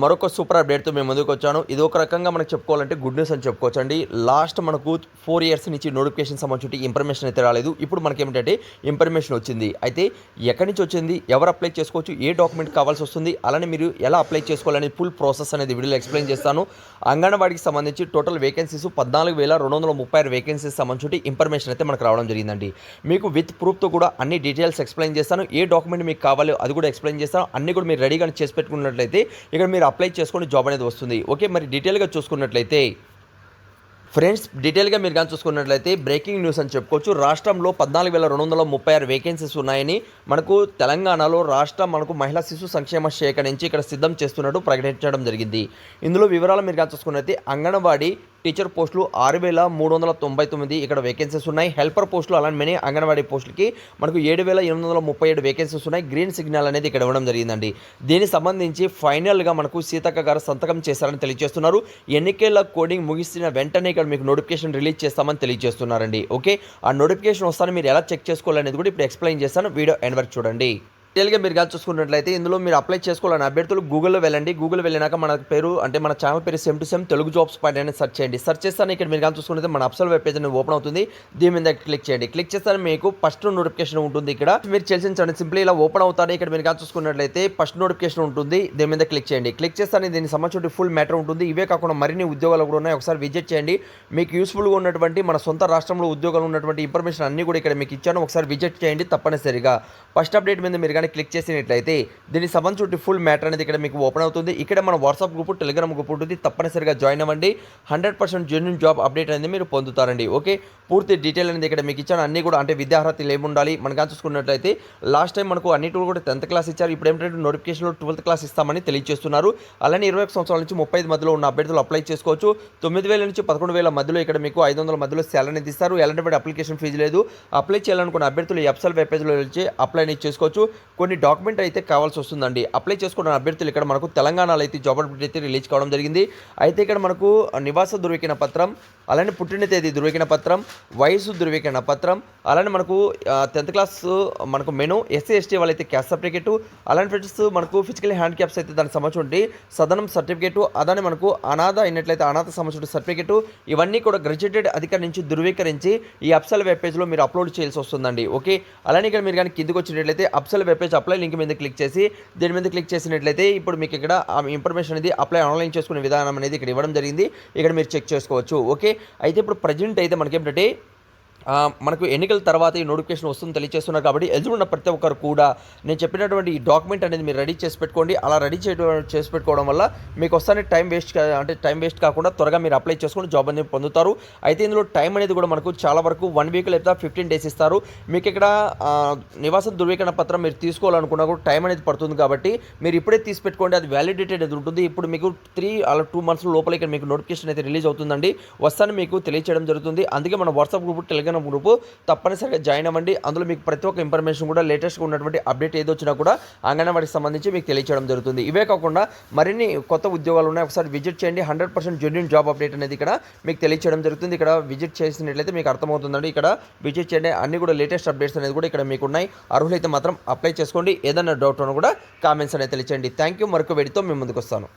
మరొక సూపర్ అప్డేట్తో మేము ముందుకు వచ్చాను. ఇది ఒక రకంగా మనకు చెప్పుకోవాలంటే గుడ్ న్యూస్ అని చెప్పుకోవచ్చు అండి లాస్ట్ మనకు ఫోర్ ఇయర్స్ నుంచి నోటిఫికేషన్ సంబంధించి ఇన్ఫర్మేషన్ అయితే రాలేదు. ఇప్పుడు మనకి ఏమిటంటే ఇన్ఫర్మేషన్ వచ్చింది. అయితే ఎక్కడి నుంచి వచ్చింది? ఎవరు అప్లై చేసుకోవచ్చు? ఏ డాక్యుమెంట్ కావాల్సి వస్తుంది? అలానే మీరు ఎలా అప్లై చేసుకోవాలని ఫుల్ ప్రాసెస్ అనేది వీడియోలో ఎక్స్ప్లెయిన్ చేస్తాను. అంగన్వాడికి సంబంధించి టోటల్ వేకెన్సీస్ పద్నాలుగు వేల రెండు వందల ముప్పై ఆరు వేకెన్సీస్ సంబంధించి ఇన్ఫర్మేషన్ అయితే మనకు రావడం జరిగిందండి. మీకు విత్ ప్రూఫ్తో కూడా అన్ని డీటెయిల్స్ ఎక్స్ప్లెయిన్ చేస్తాను. ఏ డాక్యుమెంట్ మీకు కావాలో అది కూడా ఎక్స్ప్లెయిన్ చేస్తాను. అన్ని కూడా మీరు రెడీగా చేసి పెట్టుకున్నట్లయితే ఇక్కడ మీరు అప్లై చేసుకొని జాబ్ అనేది వస్తుంది. ఓకే మరి డీటెయిల్గా చూసుకున్నట్లయితే ఫ్రెండ్స్ డీటెయిల్గా మీరు కానీ చూసుకున్నట్లయితే బ్రేకింగ్ న్యూస్ అని చెప్పుకోవచ్చు. రాష్ట్రంలో పద్నాలుగు వేల రెండు వందల ముప్పై ఆరు వేకెన్సీస్ ఉన్నాయని మనకు తెలంగాణలో రాష్ట్ర మనకు మహిళా శిశు సంక్షేమ శాఖ నుంచి ఇక్కడ సిద్ధం చేస్తున్నట్టు ప్రకటించడం జరిగింది. ఇందులో వివరాలు మీరు కానీ చూసుకున్నట్లయితే అంగన్వాడీ టీచర్ పోస్టులు ఆరు వేల మూడు వందల తొంభై తొమ్మిది ఇక్కడ వేకెన్సీస్ ఉన్నాయి. హెల్పర్ పోస్టులు అలానే మెనీ అంగన్వాడీ పోస్టులకి మనకు ఏడు వేల ఎనిమిది వందల ముప్పై ఏడు వేకెన్సీస్ ఉన్నాయి. గ్రీన్ సిగ్నల్ అనేది ఇక్కడ ఇవ్వడం జరిగిందండి. దీనికి సంబంధించి ఫైనల్గా మనకు సీతక్క గారు సంతకం చేశారని తెలియజేస్తున్నారు. ఎన్నికల కోడింగ్ ముగిసిన వెంటనే ఇక్కడ మీకు నోటిఫికేషన్ రిలీజ్ చేస్తామని తెలియజేస్తున్నారండి. ఓకే ఆ నోటిఫికేషన్ వస్తాను మీరు ఎలా చెక్ చేసుకోవాలనేది కూడా ఇప్పుడు ఎక్స్ప్లెయిన్ చేస్తాను. వీడియో ఎండ్ వరకు చూడండి. డీటెయిల్గా మీరు కానీ చూసుకున్నట్లయితే ఇందులో మీరు అప్లై చేసుకోవాలని అభ్యర్థులు గూగుల్లో వెళ్ళండి. గూగుల్ వెళ్ళినాక మన పేరు అంటే మన ఛానల్ పేరు same to same Telugu jobs point అనేది సెర్చ్ చేయండి. సెర్చ్ చేస్తాను ఇక్కడ మీరు కానీ చూసుకుంటే మన అప్సల్ వెబ్ పేజ్ అనేది ఓపెన్ అవుతుంది. దీని మీద క్లిక్ చేయండి. క్లిక్ చేస్తాను మీకు ఫస్ట్ నోటిఫికేషన్ ఉంటుంది ఇక్కడ. మీరు చేసిన సింప్లీ ఇలా ఓపెన్ అవుతారు ఇక్కడ మీరు కానీ చూసుకున్నట్లయితే ఫస్ట్ నోటిఫికేషన్ ఉంటుంది. దీని మీద క్లిక్ చేయండి. క్లిక్ చేస్తాను దీనికి సంబంధించిన ఫుల్ మ్యాటర్ ఉంటుంది. ఇవే కాకుండా మరిన్ని ఉద్యోగాలు కూడా ఉన్నాయి. ఒకసారి విజిట్ చేయండి. మీకు యూస్ఫుల్గా ఉన్నటువంటి మన సొంత రాష్ట్రంలో ఉద్యోగాలు ఉన్నటువంటి ఇన్ఫర్మేషన్ అన్ని కూడా ఇక్కడ మీకు ఇచ్చాను. ఒకసారి విజిట్ చేయండి తప్పనిసరిగా. ఫస్ట్ అప్డేట్ మీద మీరు కానీ క్లిక్ చేసినట్లయితే దీనికి సంబంధించి ఫుల్ మ్యాటర్ అనేది ఇక్కడ మీకు ఓపెన్ అవుతుంది. ఇక్కడ మన వాట్సాప్ గ్రూప్ టెలిగ్రామ్ గ్రూప్ ఉంటుంది. తప్పనిసరిగా జాయిన్ అవ్వండి. Hundred percent genuine job update అనేది మీరు పొందుతారండి. ఓకే పూర్తి డీటెయిల్ అనేది ఇక్కడ మీకు ఇచ్చాను. అన్ని కూడా అంటే విద్యార్హతలు ఏముండాలి? మనకు చూసుకున్నట్లయితే లాస్ట్ టైం మనకు అన్నిటి కూడా టెన్త్ క్లాస్ ఇచ్చారు. ఇప్పుడు ఏంటంటే నోటిఫికేషన్లో ట్వెల్త్ క్లాస్ ఇస్తామని తెలియజేస్తున్నారు. అలానే ఇరవై సంవత్సరాల నుంచి ముప్పై ఐదు మధ్యలో ఉన్న అభ్యర్థులు అప్లై చేసుకోవచ్చు. తొమ్మిది వేల నుంచి పదకొండు వేల మధ్యలో ఇక్కడ మీకు ఐదు వందల మధ్యలో శాలరీ ఇస్తారు. ఎలాంటి అప్లికేషన్ ఫీజు లేదు. అప్లై చేయాలనుకున్న అభ్యర్థులు ఈ ఎప్సల్ వెబ్ పేజ్లో వచ్చి అప్లై అనేది చేసుకోవచ్చు. కొన్ని డాక్యుమెంట్ అయితే కావాల్సి వస్తుందండి. అప్లై చేసుకున్న అభ్యర్థులు ఇక్కడ మనకు తెలంగాణలో అయితే జాబ్ అప్డేట్ అయితే రిలీజ్ కావడం జరిగింది. అయితే ఇక్కడ మనకు నివాస ధృవీకరణ పత్రం అలానే పుట్టిన తేదీ ధృవీకరణ పత్రం వయసు ధృవీకరణ పత్రం అలానే మనకు టెన్త్ క్లాస్ మనకు మెను ఎస్సీ ఎస్టీ వాళ్ళైతే క్యాస్ట్ సర్టిఫికేట్ అలానే ఫ్రెండ్స్ మనకు ఫిజికల్ హ్యాండ్ క్యాప్స్ అయితే దానికి సంబంధించి సదనం సర్టిఫికేట్ అలానే మనకు అనాథ అయినట్లయితే అనాథ సంబంధించిన సర్టిఫికేట్ ఇవన్నీ కూడా గ్రాడ్యుయేటెడ్ అధికారి నుంచి ధృవీకరించి ఈ అప్సల్ వెబ్ పేజ్లో మీరు అప్లోడ్ చేయాల్సి వస్తుందండి. ఓకే? అలానే ఇక్కడ మీరు కానీ కిందకు వచ్చినట్లయితే official web page apply link మీద క్లిక్ చేసి దీని మీద క్లిక్ చేసినట్లయితే ఇప్పుడు మీకు ఇక్కడ ఆ ఇన్ఫర్మేషన్ అనేది అప్లై ఆన్లైన్ చేసుకునే విధానం అనేది ఇక్కడ ఇవ్వడం జరిగింది. ఇక్కడ మీరు చెక్ చేసుకోవచ్చు. ఓకే అయితే ఇప్పుడు ప్రజెంట్ అయితే మనకి ఏంటంటే మనకు ఎన్నికల తర్వాత ఈ నోటిఫికేషన్ వస్తుంది తెలియజేస్తున్నారు కాబట్టి ఎలిజిబుల్ ఉన్న ప్రతి ఒక్కరు కూడా నేను చెప్పినటువంటి ఈ డాక్యుమెంట్ అనేది మీరు రెడీ చేసి పెట్టుకోండి. అలా రెడీ చేయడం చేసి పెట్టుకోవడం వల్ల మీకు వస్తానే టైం వేస్ట్ అంటే టైం వేస్ట్ కాకుండా త్వరగా మీరు అప్లై చేసుకుని జాబ్ అనేది పొందుతారు. అయితే ఇందులో టైం అనేది కూడా మనకు చాలా వరకు వన్ వీక్ లేదా ఫిఫ్టీన్ డేస్ ఇస్తారు. మీకు ఇక్కడ నివాస ధృవీకరణ పత్రం మీరు తీసుకోవాలనుకున్నా కూడా టైం అనేది పడుతుంది కాబట్టి మీరు ఇప్పుడే తీసి పెట్టుకోండి. అది వ్యాలిడిటీ అనేది ఉంటుంది. ఇప్పుడు మీకు త్రీ అలా టూ మంత్స్ లోపల ఇక్కడ మీకు నోటిఫికేషన్ అయితే రిలీజ్ అవుతుందండి. వస్తాను మీకు తెలియచేయడం జరుగుతుంది. అందుకే మన వాట్సాప్ గ్రూప్ టెలిగ్రామ్ గ్రూప్ తప్పనిసరిగా జాయిన్ అవ్వండి. అందులో మీకు ప్రతి ఒక్క ఇన్ఫర్మేషన్ కూడా లేటెస్ట్గా ఉన్నటువంటి అప్డేట్ ఏది వచ్చినా కూడా అంగన్వాడికి సంబంధించి మీకు తెలియచేయడం జరుగుతుంది. ఇవే కాకుండా మరిన్ని కొత్త ఉద్యోగాలు ఉన్నాయి. ఒకసారి విజిట్ చేయండి. Hundred percent genuine job update అనేది ఇక్కడ మీకు తెలియచేయడం జరుగుతుంది. ఇక్కడ విజిట్ చేసినట్లయితే మీకు అర్థమవుతుందండి. ఇక్కడ విజిట్ చేయండి. అన్ని కూడా లేటెస్ట్ అప్డేట్స్ అనేది కూడా ఇక్కడ మీకు ఉన్నాయి అర్హులైతే మాత్రం అప్లై చేసుకోండి. ఏదైనా డౌట్ ఉన్నా కూడా కామెంట్స్ అనేది తెలియచేయండి. థ్యాంక్ యూ మరొక వేడితో మేము ముందుకు వస్తాను.